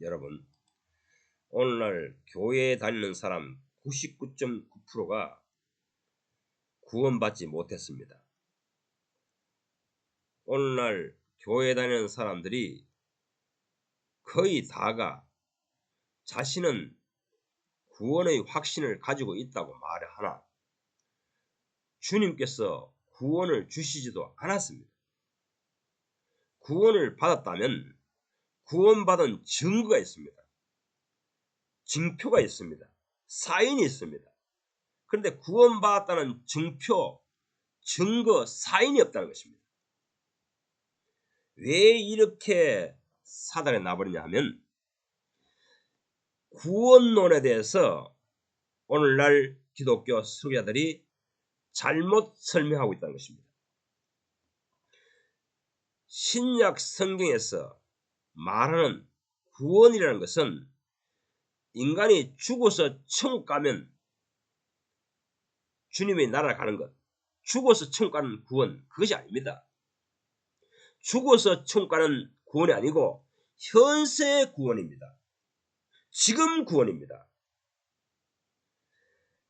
여러분, 오늘날 교회에 다니는 사람 99.9%가 구원받지 못했습니다. 오늘날 교회에 다니는 사람들이 거의 다가 자신은 구원의 확신을 가지고 있다고 말하나 주님께서 구원을 주시지도 않았습니다. 구원을 받았다면 구원받은 증거가 있습니다. 증표가 있습니다. 사인이 있습니다. 그런데 구원받았다는 증표, 증거, 사인이 없다는 것입니다. 왜 이렇게 사단에 나버리냐 하면 구원론에 대해서 오늘날 기독교 수교자들이 잘못 설명하고 있다는 것입니다. 신약 성경에서 말하는 구원이라는 것은 인간이 죽어서 천국 가면 주님의 나라 가는 것, 죽어서 천국 가는 구원, 그것이 아닙니다. 죽어서 천국 가는 구원이 아니고 현세의 구원입니다. 지금 구원입니다.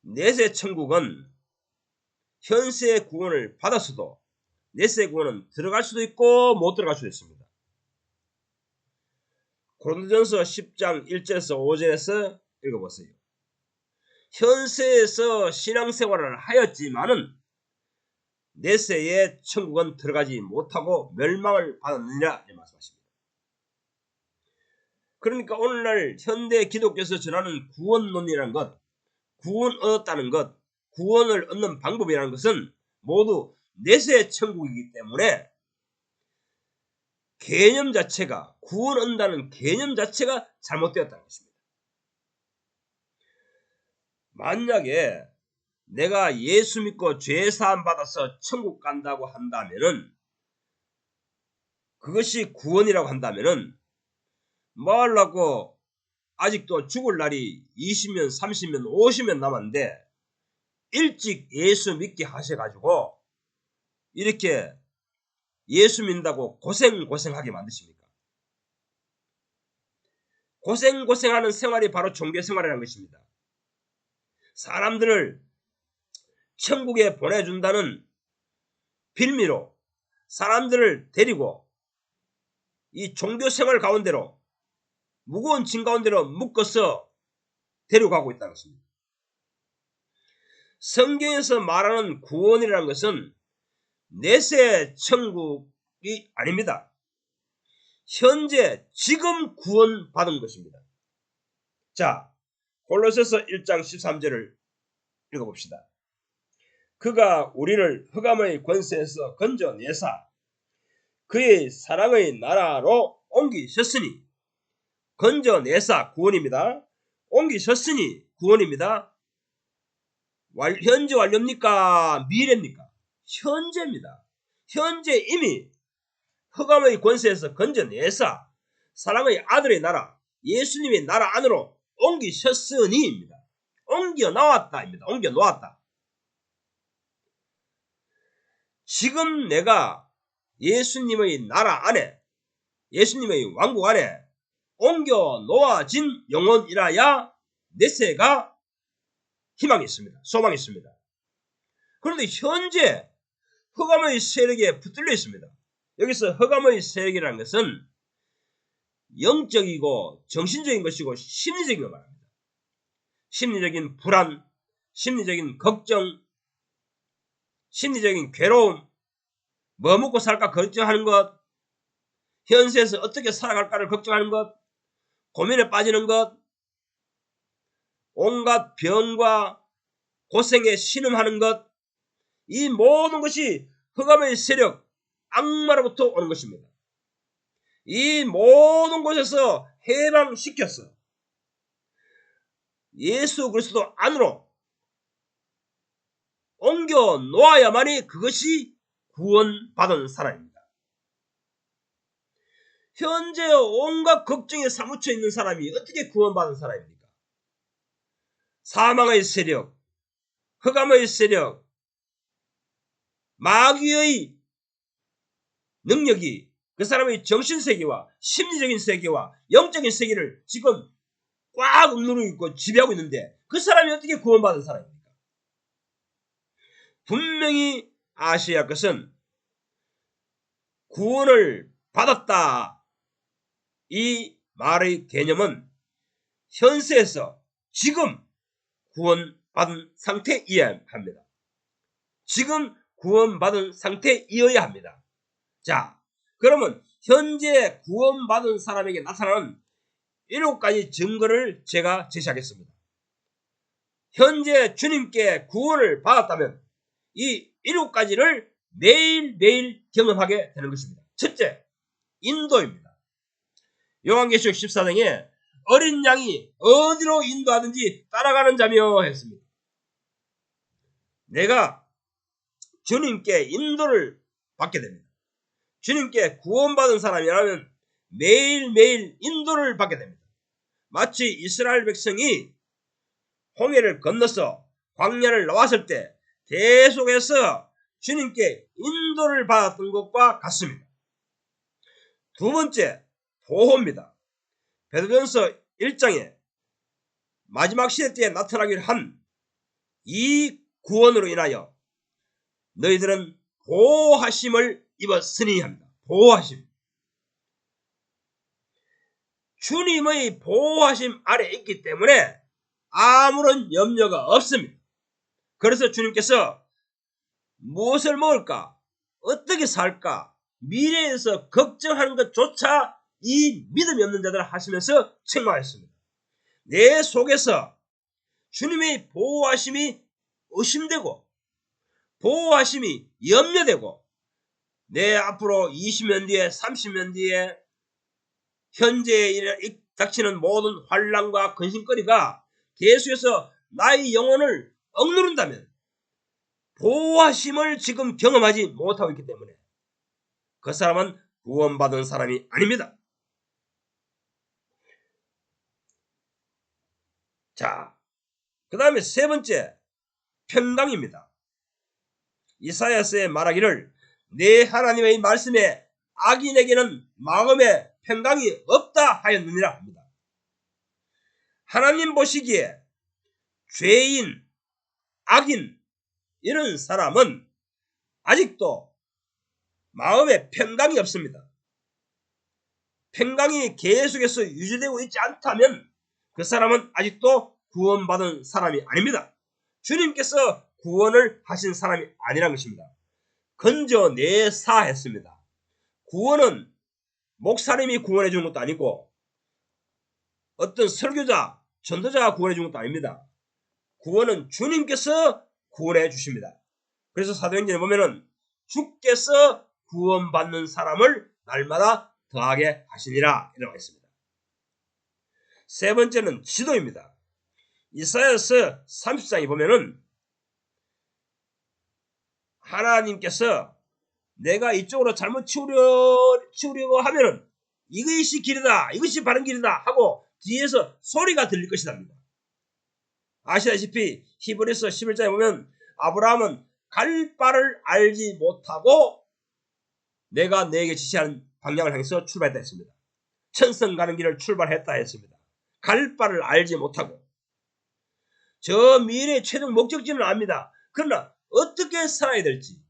내세 천국은 현세의 구원을 받았어도 내세 구원은 들어갈 수도 있고 못 들어갈 수도 있습니다. 고린도전서 10장 1절에서 5절에서 읽어보세요. 현세에서 신앙생활을 하였지만은 내세에 천국은 들어가지 못하고 멸망을 받았느냐 이 말씀하십니다. 그러니까 오늘날 현대 기독교에서 전하는 구원론이라는 것, 구원 얻었다는 것, 구원을 얻는 방법이라는 것은 모두 내세 천국이기 때문에 개념 자체가 구원 얻는다는 개념 자체가 잘못되었다는 것입니다. 만약에 내가 예수 믿고 죄 사함 받아서 천국 간다고 한다면은 그것이 구원이라고 한다면은 뭐 하려고 아직도 죽을 날이 20년, 30년, 50년 남았는데 일찍 예수 믿게 하셔가지고 이렇게 예수 믿는다고 고생고생하게 만드십니까? 고생고생하는 생활이 바로 종교 생활이라는 것입니다. 사람들을 천국에 보내준다는 빌미로 사람들을 데리고 이 종교 생활 가운데로 무거운 짐 가운데로 묶어서 데려가고 있다는 것입니다. 성경에서 말하는 구원이라는 것은 내세 천국이 아닙니다. 현재 지금 구원받은 것입니다. 자, 골로새서 1장 13절을 읽어봅시다. 그가 우리를 흑암의 권세에서 건져내사 그의 사랑의 나라로 옮기셨으니 건져내사 구원입니다. 옮기셨으니 구원입니다. 현재 완료입니까? 미래입니까? 현재입니다. 현재 이미 흑암의 권세에서 건져내사 사랑의 아들의 나라 예수님의 나라 안으로 옮기셨으니입니다. 옮겨 나왔다입니다. 옮겨 놓았다. 지금 내가 예수님의 나라 안에 예수님의 왕국 안에 옮겨 놓아진 영혼이라야 내세가 희망이 있습니다. 소망이 있습니다. 그런데 현재 흑암의 세력에 붙들려 있습니다. 여기서 흑암의 세력이라는 것은 영적이고 정신적인 것이고 심리적인 것 말합니다. 심리적인 불안, 심리적인 걱정, 심리적인 괴로움, 뭐 먹고 살까 걱정하는 것, 현세에서 어떻게 살아갈까를 걱정하는 것, 고민에 빠지는 것, 온갖 병과 고생에 신음하는 것, 이 모든 것이 흑암의 세력, 악마로부터 오는 것입니다. 이 모든 곳에서 해방시켰어. 예수 그리스도 안으로 옮겨 놓아야만이 그것이 구원받은 사람입니다. 현재 온갖 걱정에 사무쳐 있는 사람이 어떻게 구원받은 사람입니까? 사망의 세력, 흑암의 세력, 마귀의 능력이 그 사람의 정신 세계와 심리적인 세계와 영적인 세계를 지금 꽉 억누르고 있고 지배하고 있는데 그 사람이 어떻게 구원받은 사람입니까? 분명히 아셔야 할 것은 구원을 받았다. 이 말의 개념은 현세에서 지금 구원받은 상태이어야 합니다. 지금 구원받은 상태이어야 합니다. 자, 그러면 현재 구원받은 사람에게 나타나는 일곱 가지 증거를 제가 제시하겠습니다. 현재 주님께 구원을 받았다면 이 일곱 가지를 매일매일 경험하게 되는 것입니다. 첫째, 인도입니다. 요한계시록 14장에 어린 양이 어디로 인도하든지 따라가는 자며 했습니다. 내가 주님께 인도를 받게 됩니다. 주님께 구원받은 사람이라면 매일매일 인도를 받게 됩니다. 마치 이스라엘 백성이 홍해를 건너서 광야를 나왔을 때 계속해서 주님께 인도를 받았던 것과 같습니다. 두 번째, 보호입니다. 베드로전서 1장에 마지막 시대 때에 나타나기를 한 이 구원으로 인하여 너희들은 보호하심을 입었으니 합니다. 보호하심. 주님의 보호하심 아래 있기 때문에 아무런 염려가 없습니다. 그래서 주님께서 무엇을 먹을까? 어떻게 살까? 미래에서 걱정하는 것조차 이 믿음이 없는 자들 하시면서 책망하였습니다. 내 속에서 주님의 보호하심이 의심되고 보호하심이 염려되고 내 앞으로 20년 뒤에 30년 뒤에 현재에 닥치는 모든 환란과 근심거리가 계속해서 나의 영혼을 억누른다면 보호하심을 지금 경험하지 못하고 있기 때문에 그 사람은 구원받은 사람이 아닙니다. 자, 그 다음에 세 번째, 평강입니다. 이사야스의 말하기를 내 하나님의 말씀에 악인에게는 마음에 평강이 없다 하였느니라 합니다. 하나님 보시기에 죄인, 악인 이런 사람은 아직도 마음에 평강이 없습니다. 평강이 계속해서 유지되고 있지 않다면 그 사람은 아직도 구원받은 사람이 아닙니다. 주님께서 구원을 하신 사람이 아니란 것입니다. 건져내사 했습니다. 구원은 목사님이 구원해 주는 것도 아니고 어떤 설교자, 전도자가 구원해 주는 것도 아닙니다. 구원은 주님께서 구원해 주십니다. 그래서 사도행전에 보면은 주께서 구원받는 사람을 날마다 더하게 하시니라 이라고 했습니다. 세 번째는 지도입니다. 이사야서 30장에 보면은 하나님께서 내가 이쪽으로 잘못 치우려, 치우려고 하면은 이것이 길이다, 이것이 바른 길이다 하고 뒤에서 소리가 들릴 것이답니다. 아시다시피 히브리서 11장에 보면 아브라함은 갈 바를 알지 못하고 내가 내게 지시하는 방향을 향해서 출발했다 했습니다. 천성 가는 길을 출발했다 했습니다. 갈 바를 알지 못하고 저 미래의 최종 목적지는 압니다. 그러나 어떻게 살아야 될지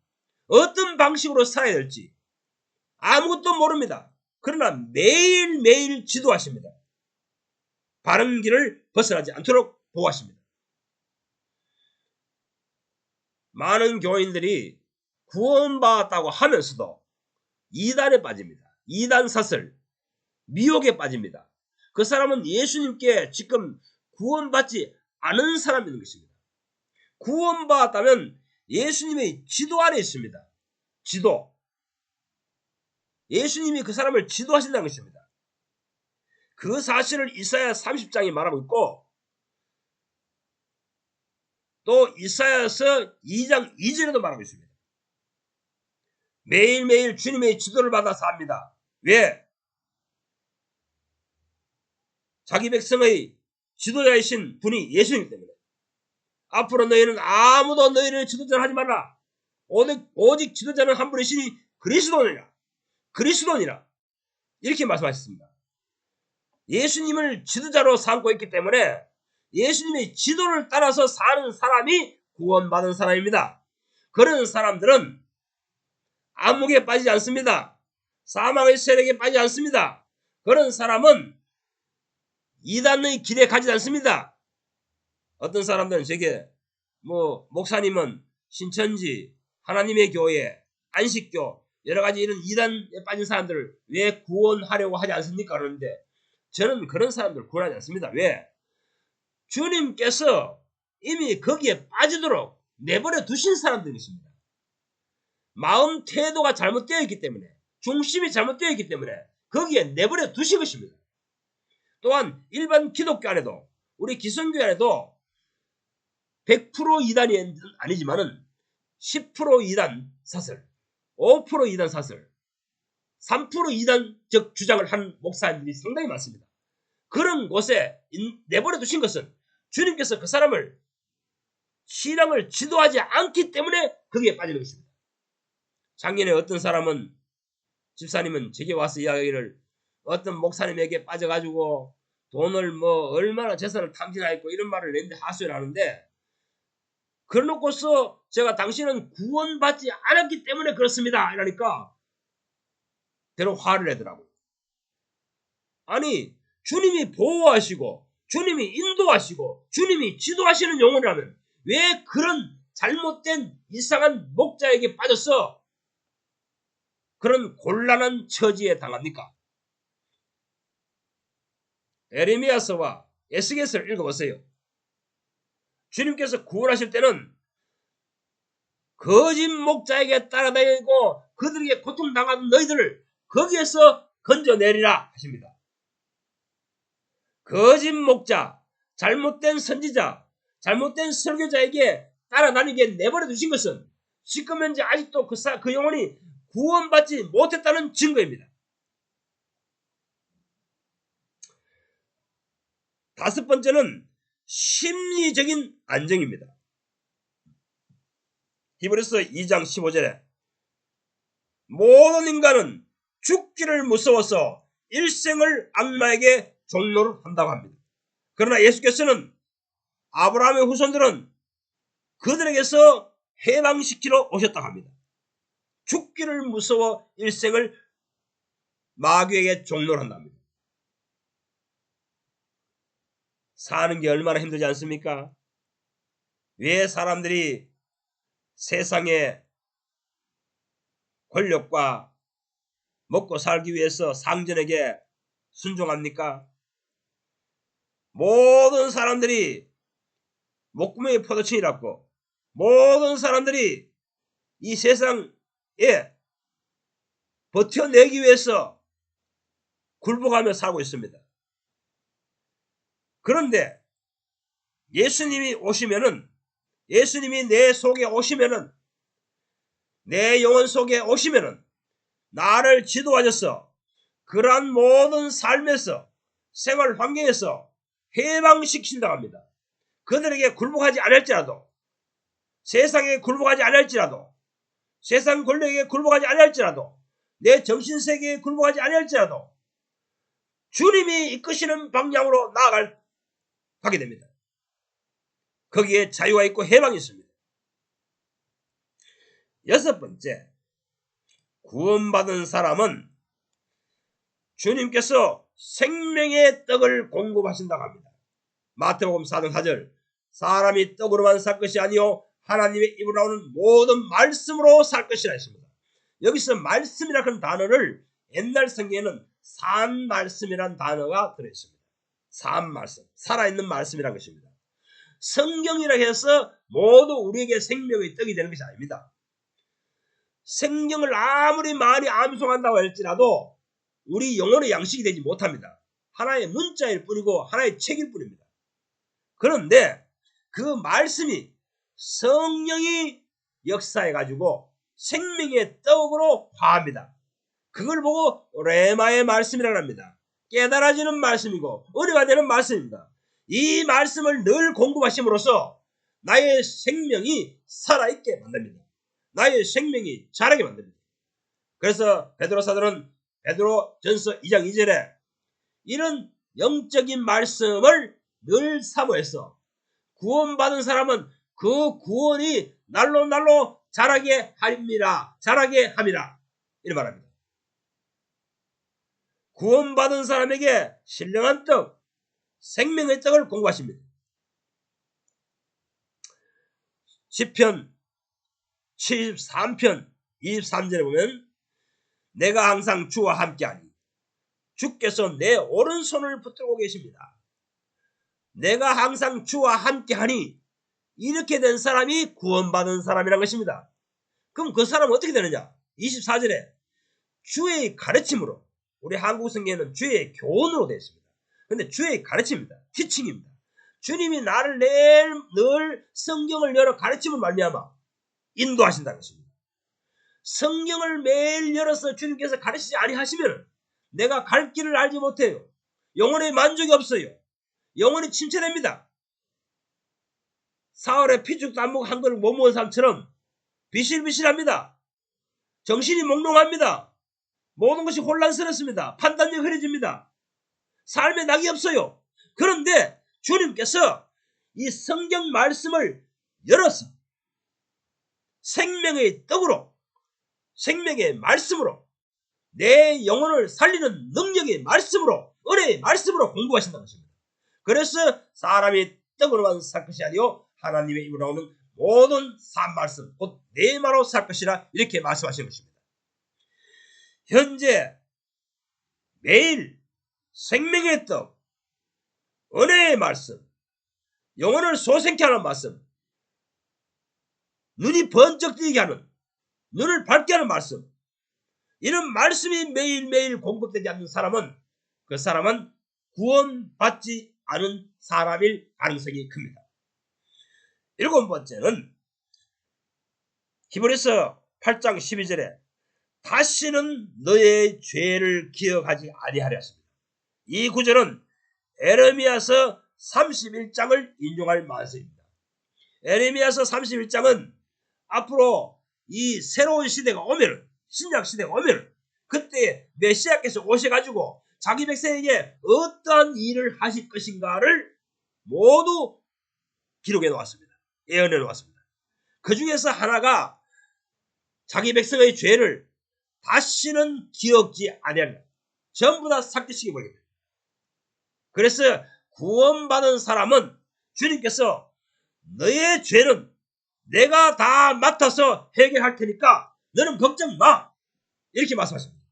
어떤 방식으로 살아야 될지 아무것도 모릅니다. 그러나 매일매일 지도하십니다. 바른 길을 벗어나지 않도록 보호하십니다. 많은 교인들이 구원받았다고 하면서도 이단에 빠집니다. 이단 사슬, 미혹에 빠집니다. 그 사람은 예수님께 지금 구원받지 않은 사람인 것입니다. 구원받았다면 예수님의 지도 아래 있습니다. 지도. 예수님이 그 사람을 지도하신다는 것입니다. 그 사실을 이사야 30장이 말하고 있고 또 이사야서 2장 2절에도 말하고 있습니다. 매일매일 주님의 지도를 받아 삽니다. 왜? 자기 백성의 지도자이신 분이 예수님 때문에. 앞으로 너희는 아무도 너희를 지도자를 하지 말라. 오직, 오직 지도자는 한 분이시니 그리스도니라. 그리스도니라. 이렇게 말씀하셨습니다. 예수님을 지도자로 삼고 있기 때문에 예수님의 지도를 따라서 사는 사람이 구원받은 사람입니다. 그런 사람들은 암흑에 빠지지 않습니다. 사망의 세력에 빠지지 않습니다. 그런 사람은 이단의 길에 가지 않습니다. 어떤 사람들은 제게 뭐 목사님은 신천지 하나님의 교회 안식교 여러 가지 이런 이단에 빠진 사람들을 왜 구원하려고 하지 않습니까? 그러는데 저는 그런 사람들 구원하지 않습니다. 왜? 주님께서 이미 거기에 빠지도록 내버려 두신 사람들이 있습니다. 마음 태도가 잘못되어 있기 때문에 중심이 잘못되어 있기 때문에 거기에 내버려 두신 것입니다. 또한 일반 기독교 안에도 우리 기성교 안에도 100% 이단이 아니지만은 10% 이단 사설, 5% 이단 사설, 3% 이단적 주장을 한 목사님들이 상당히 많습니다. 그런 곳에 내버려 두신 것은 주님께서 그 사람을 신앙을 지도하지 않기 때문에 거기에 빠지는 것입니다. 작년에 어떤 사람은 집사님은 제게 와서 이야기를 어떤 목사님에게 빠져가지고 돈을 뭐 얼마나 재산을 탐진하였고 이런 말을 냈는데 하소연 하는데 그러놓고서 제가 당신은 구원받지 않았기 때문에 그렇습니다. 이러니까 대로 화를 내더라고요. 아니 주님이 보호하시고 주님이 인도하시고 주님이 지도하시는 영혼이라면 왜 그런 잘못된 이상한 목자에게 빠져서 그런 곤란한 처지에 당합니까? 에레미야서와 에스겔서를 읽어보세요. 주님께서 구원하실 때는 거짓 목자에게 따라다니고 그들에게 고통당하는 너희들을 거기에서 건져내리라 하십니다. 거짓 목자, 잘못된 선지자, 잘못된 설교자에게 따라다니게 내버려 두신 것은 지금 현재 아직도 그, 사, 그 영혼이 구원받지 못했다는 증거입니다. 다섯 번째는 심리적인 안정입니다. 히브리서 2장 15절에 모든 인간은 죽기를 무서워서 일생을 악마에게 종로를 한다고 합니다. 그러나 예수께서는 아브라함의 후손들은 그들에게서 해방시키러 오셨다고 합니다. 죽기를 무서워 일생을 마귀에게 종로를 한답니다. 사는 게 얼마나 힘들지 않습니까? 왜 사람들이 세상의 권력과 먹고 살기 위해서 상전에게 순종합니까? 모든 사람들이 목구멍에 포도청이라고 모든 사람들이 이 세상에 버텨내기 위해서 굴복하며 살고 있습니다. 그런데 예수님이 오시면은 예수님이 내 속에 오시면은 내 영혼 속에 오시면은 나를 지도하셔서 그러한 모든 삶에서 생활 환경에서 해방시킨다고 합니다. 그들에게 굴복하지 않을지라도 세상에 굴복하지 않을지라도 세상 권력에 굴복하지 않을지라도 내 정신 세계에 굴복하지 않을지라도 주님이 이끄시는 방향으로 나아갈 하게 됩니다. 거기에 자유가 있고 해방이 있습니다. 여섯 번째, 구원받은 사람은 주님께서 생명의 떡을 공급하신다고 합니다. 마태복음 4장 4절 사람이 떡으로만 살 것이 아니요 하나님의 입으로 나오는 모든 말씀으로 살 것이라 했습니다. 여기서 말씀이라 는 단어를 옛날 성경에는 산 말씀이란 단어가 들어있습니다. 산 말씀, 살아있는 말씀이란 것입니다. 성경이라 해서 모두 우리에게 생명의 떡이 되는 것이 아닙니다. 성경을 아무리 많이 암송한다고 할지라도 우리 영혼의 양식이 되지 못합니다. 하나의 문자일 뿐이고 하나의 책일 뿐입니다. 그런데 그 말씀이 성령이 역사해가지고 생명의 떡으로 화합니다. 그걸 보고 레마의 말씀이라고 합니다. 깨달아지는 말씀이고 은혜가 되는 말씀입니다. 이 말씀을 늘 공부하심으로써 나의 생명이 살아있게 만듭니다. 나의 생명이 자라게 만듭니다. 그래서 베드로 사도는 베드로 전서 2장 2절에 이런 영적인 말씀을 늘 사모해서 구원받은 사람은 그 구원이 날로 날로 자라게 합니다. 자라게 합니다. 이런 말합니다. 구원받은 사람에게 신령한 떡, 생명의 떡을 공부하십니다. 10편 73편 23절에 보면 내가 항상 주와 함께하니 주께서 내 오른손을 붙들고 계십니다. 내가 항상 주와 함께하니 이렇게 된 사람이 구원받은 사람이란 것입니다. 그럼 그 사람은 어떻게 되느냐? 24절에 주의 가르침으로 우리 한국 성경에는 주의 교훈으로 되어 있습니다. 근데 주의 가르침입니다. 티칭입니다. 주님이 나를 늘, 늘 성경을 열어 가르침을 말미암아 인도하신다는 것입니다. 성경을 매일 열어서 주님께서 가르치지 아니하시면 내가 갈 길을 알지 못해요. 영혼의 만족이 없어요. 영혼이 침체됩니다. 피죽도 안 먹고 한 그릇 못 먹은 사람처럼 비실비실합니다. 정신이 몽롱합니다. 모든 것이 혼란스럽습니다. 판단력이 흐려집니다. 삶에 낙이 없어요. 그런데 주님께서 이 성경 말씀을 열어서 생명의 떡으로 생명의 말씀으로 내 영혼을 살리는 능력의 말씀으로 은혜의 말씀으로 공부하신다는 것입니다. 그래서 사람이 떡으로만 살 것이 아니요 하나님의 입으로 나오는 모든 산 말씀 곧 내 말로 살 것이라 이렇게 말씀하시는 것입니다. 현재 매일 생명의 떡 은혜의 말씀 영혼을 소생케 하는 말씀 눈이 번쩍 뜨게 하는 눈을 밝게 하는 말씀 이런 말씀이 매일매일 공급되지 않는 사람은 그 사람은 구원받지 않은 사람일 가능성이 큽니다. 일곱 번째는 히브리서 8장 12절에 다시는 너의 죄를 기억하지 아니하렸습니다. 이 구절은 에르미야서 31장을 인용할 말씀입니다. 에르미야서 31장은 앞으로 이 새로운 시대가 오면 신약 시대가 오면 그때 메시아께서 오셔가지고 자기 백성에게 어떠한 일을 하실 것인가를 모두 기록해 놓았습니다. 예언해 놓았습니다. 그 중에서 하나가 자기 백성의 죄를 다시는 기억지 아니하리라. 전부 다 삭제시켜 버리겠다. 그래서 구원받은 사람은 주님께서 너의 죄는 내가 다 맡아서 해결할 테니까 너는 걱정 마. 이렇게 말씀하십니다.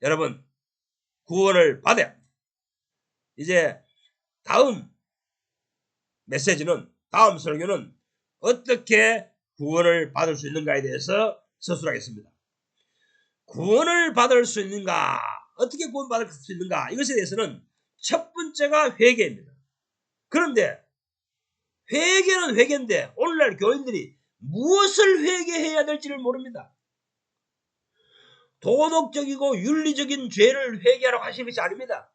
여러분, 구원을 받아야 합니다. 이제 다음 메시지는, 다음 설교는 어떻게 구원을 받을 수 있는가에 대해서 서술하겠습니다. 구원을 받을 수 있는가? 어떻게 구원받을 수 있는가? 이것에 대해서는 첫 번째가 회개입니다. 그런데 회개는 회개인데 오늘날 교인들이 무엇을 회개해야 될지를 모릅니다. 도덕적이고 윤리적인 죄를 회개하라고 하시는 것이 아닙니다.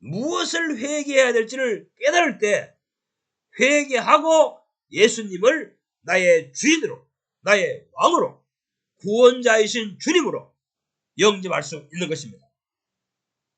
무엇을 회개해야 될지를 깨달을 때 회개하고 예수님을 나의 주인으로, 나의 왕으로, 구원자이신 주님으로 영접할 수 있는 것입니다.